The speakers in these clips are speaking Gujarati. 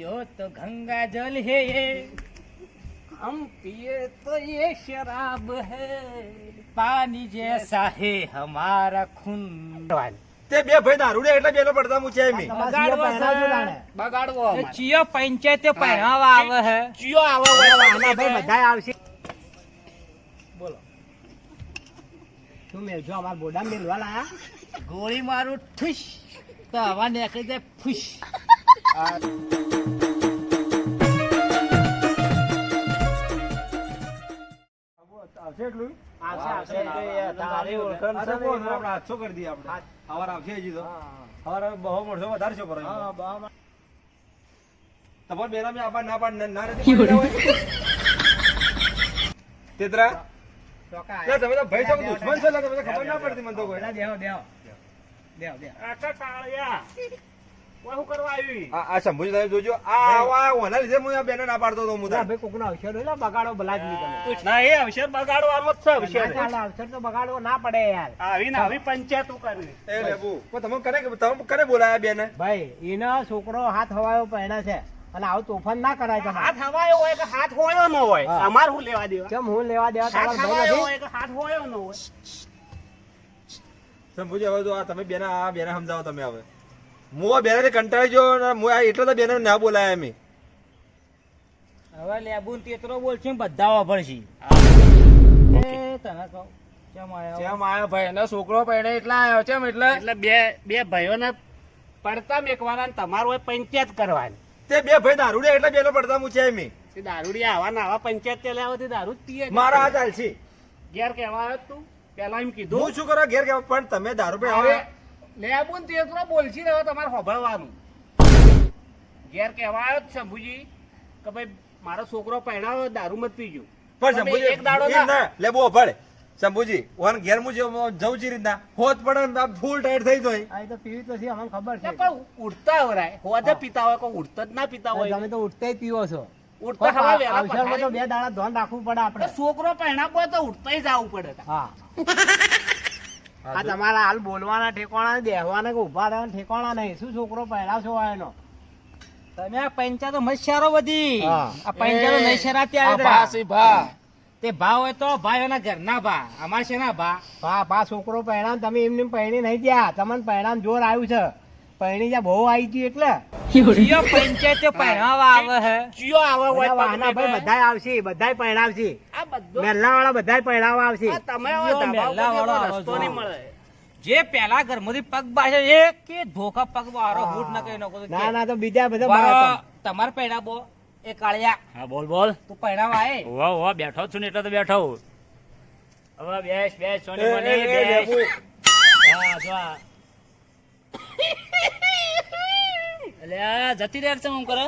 पियो तो गंगा जल है ये हम पिए तो ये शराब है पानी जैसा है हमारा खून તે બે ભાઈ દારૂ એટલે બેનો પડતા મૂક્યા એમ બગાડવો છે. બગાડવો એ અમારે. ચિયો પંચાયતે પહેરાવા આવે હે ચિયો આવે હોય આના વાહને ભાઈ બે. બધાય આવશે બોલો શું મેલજો અમાર બોડા મેલવા લાયા ગોળી મારું ઠુશ તો હવા નીકળી જાય ફુશ આવશે એટલું આવશે આવશે તારી ઓળખાણ છે ને આપણે હાથસો કરી દઈએ આપણે સવાર આવશે હજી તો સવારે બહુ મોડો વધારે છે પર હા, બહુ તમારે બેના મેં ના પાડ ના નથી તેતરા તમે તો ભાઈ છો દુશ્મન છો તમે તો ખબર ના પડતી મને તો કોઈ બેહો બેહો બેહો બેહો આકા કાળિયા. ઓય કરવા આવી? આ આ શંભુજી તમે જોજો આ ઓના લીધે હું આ બેનો ના પાડતો હતો હું ભાઈ કોકનો અવસર હોય બગાડો ભલા જ નહીં ના એ અવસર બગાડવાનો જ છે અવસર. અવસર તો બગાડવો ના પડે યાર. આવીને આવી પંચાયતો કરવી એ લેબુ તમે કને તમે કને બોલાયા બેને? ભાઈ એનો છોકરો હાથ હવાયો પહેણા છે અને આવું તોફાન ના કરાય તમારે. હાથ હવાયો હોય કે હાથ હોયો ન હોય? અમારે શું લેવા દેવા? કેમ હું લેવા દેવા? હાથ ભાઈ હોય કે હાથ હોયો ન હોય? શંભુજી હવે તો આ તમે બેના આ બેને સમજાવો તમે હવે. હું આ બેનાથી કંટાળી ગયો ને હું આ એટલે તો બેન ના બોલાય અમે. હવે લેબુ ને તેતરો બોલશે બધા વાપરશે. તને કહું કેમ આયો? કેમ આયો ભાઈ? એનો છોકરો પહેણે એટલા આવ્યો ચેમ એટલે? એટલે બે બે ભાઈઓને પડતા મેકવાના ને તમારું હોય પંચાયત કરવાની. તે બે ભાઈ દારૂ એટલે બેનો પડતા મૂક્યા મેં તે દારૂડિયા આવા ને આવા પંચાયત તે લેવા તે દારૂ જ પીએ છે. મારા આ ચાલશે ઘેર કહેવા આવ્યો તું? પેલા એમ કીધું. હું શું કરો? ઘેર કેવા પણ તમે દારૂ પી હવે લેબુ ને તેતરો બોલશી ને હવે તમારે હોભળવાનું. ઘેર કહેવાયો જ શંભુજી કે ભાઈ મારો છોકરો પહેણાવો દારૂ મત પીજો. પણ શંભુજી એક દાડો ના લે ભળે શંભુજી ઓન ઘેર મુ જવું જઉં રીતના. હોત પડે ને ફૂલ ટાઈટ થઈ જાય. આ તો પીવી તો છે અમને ખબર છે. પણ ઉડતા હોય હોજે પીતા હોય કોઈ ઉઠતા જ ના પીતા હોય. તમે તો ઉઠતા પીવો છો. હવા અવસરમાં બે દાડા ધ્યાન રાખવું પડે આપડે આપણે. છોકરો પહેણાવો હોય તો ઉઠતા જ આવવું પડે હા. આ તમારા હાલ બોલવાના ઠેકાણા ને કે ઊભા રહેવાના ઠેકાણા નહીં. શું છોકરો પહેરાવશો આ એનો તમે આ પંચાયતો મસ્યારો બધી. આ પંચાયતો નહીં શરાતી આ આવી ભા. તે ભા હોય તો ભાઈ એના ઘરના ભા. અમાર શેના ભા? ભા ભા છોકરો પહેરાવ તમે એમને પહેરી નહીં ગયા. તમને પહેરાવ જોર આવ્યું છે. જ્યાં બહુ આવી ગયું એટલે. ચિયો પંચાયતે પહેરાવા આવે હે. ચિયો આવે હોય બધા ભાઈ બધાય આવશે બધાય પહેરાવશે. આ બધો વાળા બધાય પહેરાવા આવશે. તમે રસ્તો નહીં મળે. જે પેલા ઘરમાંથી પગ બાશે એક કે ધોકા પગ વાળો હૂટ ના કઈ નકો ના ના તો બીજા બધા તમારે પહેરાવો એ કાળિયા. હા બોલ બોલ. તું પહેરાવા આય. વાહ વાહ બેઠો છું ને એટલે તો બેઠો હવે બેસ બેસ સોની મની. બેસ. હા જો. અલ્યા જતી રહે છે હું કરે.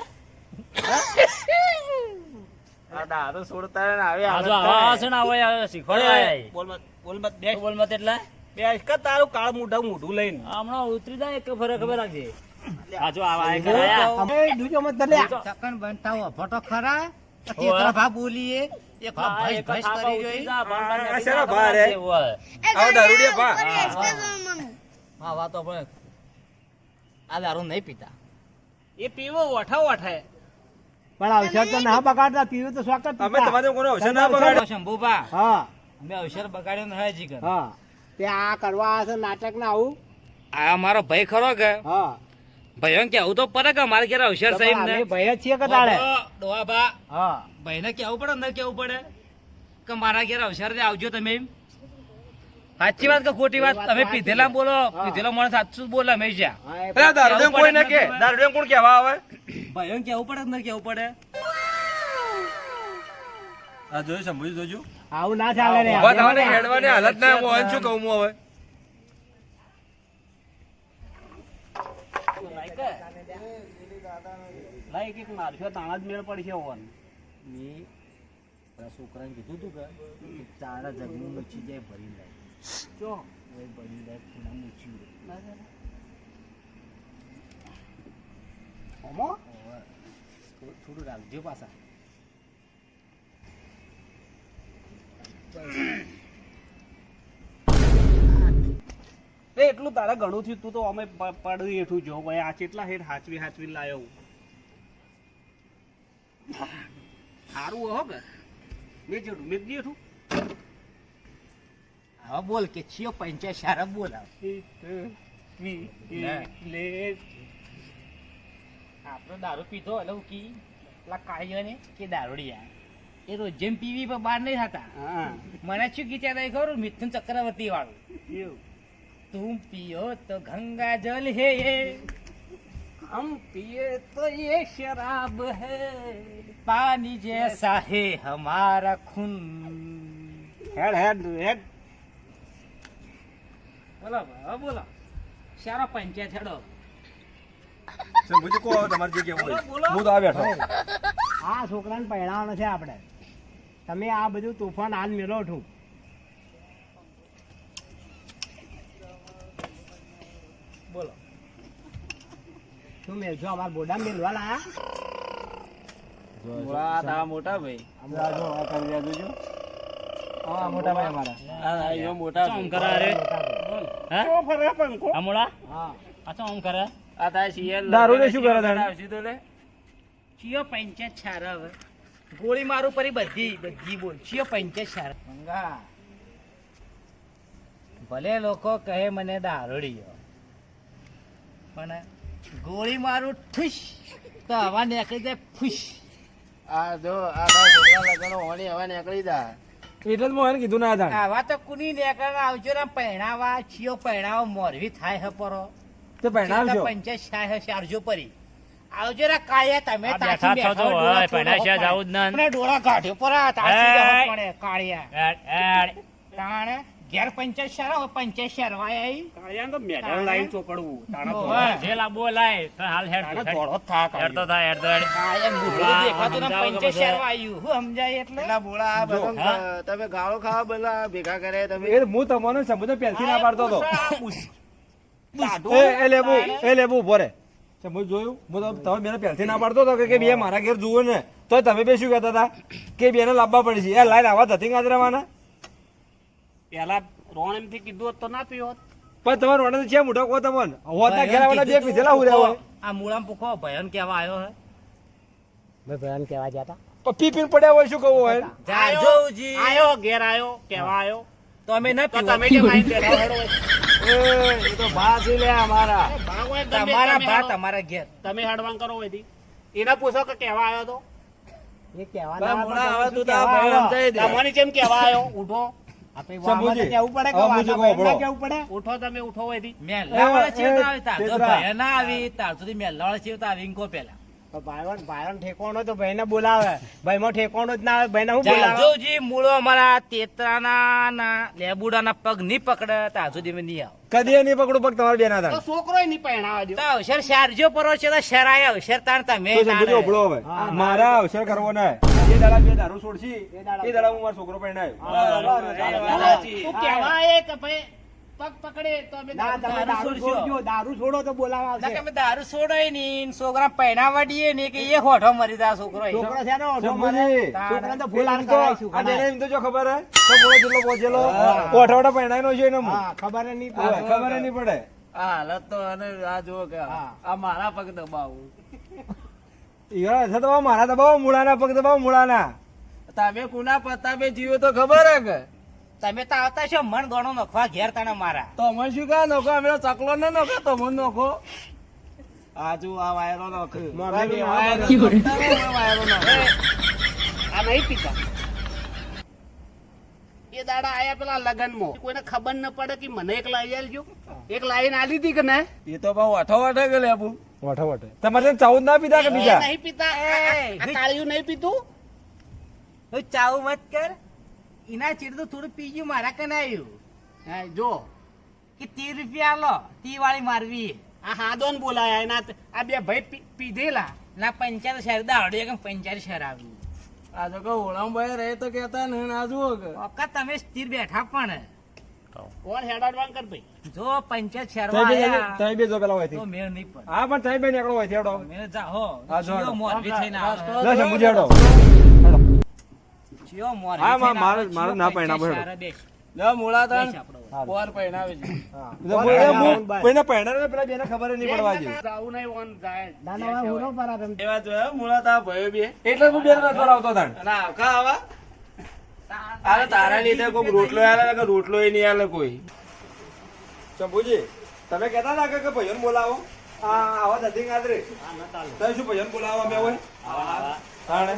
દારૂ છોડતા ને આવે આ આવા છે ને આવા શીખવાડે બોલ મત બોલ મત બે બોલ મત એટલે? બે કે તારું કાળ મોઢા મોઢું લઈને. હમણાં ઉતરી જાય એક ફરે ખબર રાખજે. આ આવા આ કરે આયા. મત દલ્યા ચકન બનતા હો ખરા. તેતરા ભા બોલીએ. એક એક ભૈસ થાપા કરી જોઈ. આ નથી ભા રે? નથી, દારૂડિયા ભા. હા વાતો પણ આ દારૂ નહીં પીતા. એ પીવો વઠા વઠાય પણ અવસર તો ના બગાડતા પીવું તો સ્વાગત અમે તમારે કોનો અવસર ના બગાડ્યો? શંભુભા. હા. અમે અવસર બગાડ્યો ન હજી કર હા. તે આ કરવા આવે છે નાટક ના આવું? આ મારો ભાઈ ખરો કે? હા. ભાઈઓ કેવું તો પડે કે મારે ઘેર અવસર સાહેબ ને જ છીએ કે તાળે ડોવા બા હા. ભાઈને કેવું પડે અંદર કેવું પડે? કે મારા ઘેર અવસર દે આવજો તમે એમ. સાચી વાત કે ખોટી વાત? તમે પીધેલા બોલો. પીધેલો માણસ સાચું બોલે હંમેશા. દારૂડિયા કોઈ ના કે? દારૂડિયા કોણ કેવા આવે? ભાઈઓ કેવું પડે અંદર કેવું પડે? આ જોયું શંભુજી જોજો આવું ના ચાલે રે. હવે તમને હેડવાની હાલત ના હું શું કહું હું હવે? લાઈક એક મારશો તાણા જ મેળ પડશે ઓન મેં છોકરાને કીધું હતું કે ચારા જગનું મૂછી જાય ભરી લે જો હવે ભરી લે ખૂણા મૂછી લે ઓમો હવે થોડું રાખજો પાછા એ, એટલું તારા ઘણું થયું, તું તો અમે પ- પડી હેઠું જો ભાઈ, આ કેટલા હેઠ હાચવી હાચવી લાયો સારું હો કે મેં જેઠું મેં જેઠું હા બોલ કે છીઓ પંચાયત સારા બોલા આપણો દારૂ પીધો એટલે કી પેલા કાળીઓ ને કે દારૂડિયા. એ રોજ જેમ પીવી પણ બહાર નહીં થતા મને શું ગીતા થાય ખરું મિથુન ચક્રવર્તી વાળું તું પીયો તો ગંગા જલ હે. હમ પીએ તો એ શરાબ હે. પાણી જૈસા હે હમારા ખૂન. હેડ હેડ હેડ. બોલો હવે બોલો. સારો પંચાયત હેડો. શંભુજી કહો? તમારે જે કેવું હોય હું તો આ બેઠો. આ છોકરાને પહેણાવવાનો છે આપણે. તમે આ બધું તોફાન હાલ મેળો છું. બોલો. શું મેળશો અમારા બોડા મેળવા લાયા? મોટા ભાઈ. મોટા ભાઈ અમારા. મોટા આમ કરે રે. હે? ફરે પંખો આ હા. આ તો કરે? આ તારે શિયર દારૂ ને શું કરે તારે? આવશે તો લે. ચિયો પંચાયત સારા હવે. ગોળી મારું પરી બધી બધી બોલ. ચિયો પંચાયત સારા મંગા. ભલે લોકો કહે મને દારૂડીયો પણ ગોળી મારું ઠુશ તો હવા નીકળી જાય ફુશ આ જો આ છોકરા લગ્ન હોળી હવા નીકળી જા એટલે જ મોહન કીધું ના હતા આવા તો કુની નીકળે આવજો ને પહેણાવા છીઓ પહેણાવા મોરવી થાય હે પરો. તો પહેણાવજો. પંચાયત થાય હે શારજો પરી. આવજો રે કાયા તમે તાચી બેઠા છો હોય, ડોળા છે, છોડો જ ના. અને ડોળા કાઢ્યો પરા એય. પડે કાળિયા. એડ એડ તાણે ઘેર પંચાયત હોય પંચાયત શરવાય આવી તો મેડલ લાઈન ચોપડવું. તાણા તો ઓય. જે લાંબો લાય તો હાલ હેડ હેડ. ધોળો હેડ તો થાય હેડ તો હેડ. મૂઢું દેખાતું ને પંચાયત બધે. આવ્યું હું સમજાય એટલે? પેલા બોળા આ બધા તમે ગાળો ખાવા બોલા ભેગા કરે તમે એ હું તમને શંભુને પહેલથી ના પાડતો હતો. દાઢું એ એ લેબુ એ લેબુ ઊભો રે જોયું? હું તમે બેને પહેલથી ના પાડતો હતો કે કે બે મારા ઘેર જુઓ ને તો તમે બે શું કહેતા હતા? કે બેને લાવવા પડે છે. એ લાઈન આવા ધતિંગ ગાજરાવાના પેલા રોણ એમથી કીધું હોત તો ના પીવો પણ તમારે રોણે છે મોટો કો તમને. હોતા ઘેરા વાળા બે પીધેલા હું રહેવા. આ મૂળામ પૂખો ભયન કેવા આવ્યો હે. મેં ભયન કેવા ગયા હતા. પણ પી પીને પડ્યા હોય શું કહું હોય જાજોજી આયો ઘેર આયો કેવા આયો. તો અમે ના પીવો. તમે કેમ આઈને બેઠા હેડો એ તો ભાસ લે અમારા. હોય તમારા ભા તમારા ઘેર. તમે હેડવાન કરો હોયથી એને પૂછો કે કેવા આવ્યો તો? એ કહેવા ના આવે હવે તો તું તારા કહેવા ભાઈ આવ્યો. સમજાઈ દે. તમારી જેમ કેવા આવ્યો? ઉઠો ઉઠો તમે ના આવી તાર સુધી મેલ્લાવાળા ચેવતા આવી ઈંકો પેલા ભાઈવન ભાઈવન ઠેકોણો તો ભાઈને બોલાવે. ભાઈમાં ઠેકોણો જ ના આવે ભાઈને હું બોલાવે? જાજોજી મૂળો અમારા તેતરાના ના લેબુડાના પગ નહીં પકડે તાર સુધી મેં નહીં આવ. કદી નહીં પકડું પગ તમારે બેના છોકરો નહીં પહેણાવા દો. તો અવસર શારજો પરો છે તો શરાય અવસર તાણ તમે. મારા અવસર કરવો ના એ દાડા બે દારૂ છોડશી એ દાડા- હું મારો છોકરો પરણાયો તું કેવા આયે કે ભાઈ પગ પકડે તો અમે દારૂ દારૂ છોડજો દારૂ છોડો તો બોલાવા આવશે. અમે દારૂ છોડાય નહીં છોકરા પહેણાવા દઈએ ને કે એ હોઠો મરી જાય છોકરો છોકરો છે ને ઓઢો મારે. શંભુજી, તો એમ ફૂલ તો આ કદાચ. એમ તો જો ખબર હે? તો બોલો જેટલો પહોંચેલો હા. ઓઠો ઓઠો છે એને ખબર નહીં પડે. ખબર નહીં પડે. આ હાલત તો અને આ જો કે હા. આ મારા પગ દબાવું. ઈગા છે તો મારા દબાવો મૂળાના પગ દબાવો મૂળાના. તમે કુના પતાબે જીવો તો ખબર હે તમે તો આવતા છો મન ગણો નખવા ઘેર તાણે મારા. તો અમે શું કા નખો અમે ચકલો ન નખો તો મને નોખો. આજુ આ વાયરો નોખ. વાયરો આ નહીં પીતા. એ દાડા આયા પેલા લગનમાં. કોઈને ખબર ન પડે કે મને એક લાવી આલજો એક લાઈન આલી હતી કે ને એ તો બહુ અઠો અઠો ગયો લેબુ ઓઠો ઓઠો તમારે ત્યાં ના પીધા કે બીજા? નહીં પીતા. કાળિયું નહીં પીતું તું ચાવ મત કર. એના ચીડ તો થોડું પીજ્યું મારા કને આવ્યું હા, જો. કે ત્રીસ રૂપિયા લો તી વાળી મારવી. આ હાદોન બોલાયા એના આ બે ભાઈ પીધેલા. ના પંચાયત શહેર દાવડે કે પંચાયત શહેર આવ્યું. આ તો કહું ઓળામ ભાઈ રહે તો કેતા ને આ જુઓ કે. તમે સ્થિર બેઠા પણ. કોણ હેડાડવાન કર ભાઈ? જો પંચાયત શહેર આયા. તમે બે જો પેલા હોયથી તો મેળ નહીં પડે. હા પણ તમે બે નીકળો હોય હેડો. મેળ જાહો હા, જો ચિયો થઈને આવે. લે શંભુજી ચિયો મોરબી હા, થઈને મારે- મારે ના પંચાયત પરણાવો હેડો. શહેર બેસ. લે મૂળા તાણ બેસ આપણો હવે. પોર પહેણાવે છે. હા. એટલે હું કોઈને પહેણાને પેલા બેને ખબર નહીં પડવા દે આવું નહીં ઓન જાય. ના ના પરા એવા જોયા મૂળા તા ભયો બે. એટલે હું બેને નતો લાવતો તાણ. અને આવકા આવા. અરે તારા લીધે કોઈ રોટલો આલે કે રોટલો નહીં આલે કોઈ. ચંપુજી તમે કહેતા હતા કે ભજન બોલાવો? આ આવા ધતિંગ આદરે તમે શું ભાઈઓને બોલાવો અમે હોય તાણે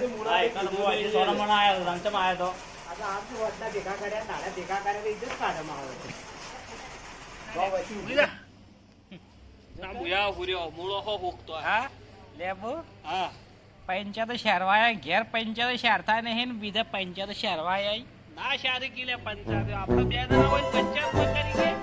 આ તો આમ શું વડના ભેગા કર્યા તારા ભેગા કર્યા તો. ઇજ્જત કાઢવામાં આવે છે. હા લેબુ પંચા તો શેરવાયા ઘેર પંચાયત શેરતા નહીં ને બીજા પંચાયત શેરવાયા ના શાદી કિલે પંચાયત. આપણે બે જણા હોય પંચાયત કરી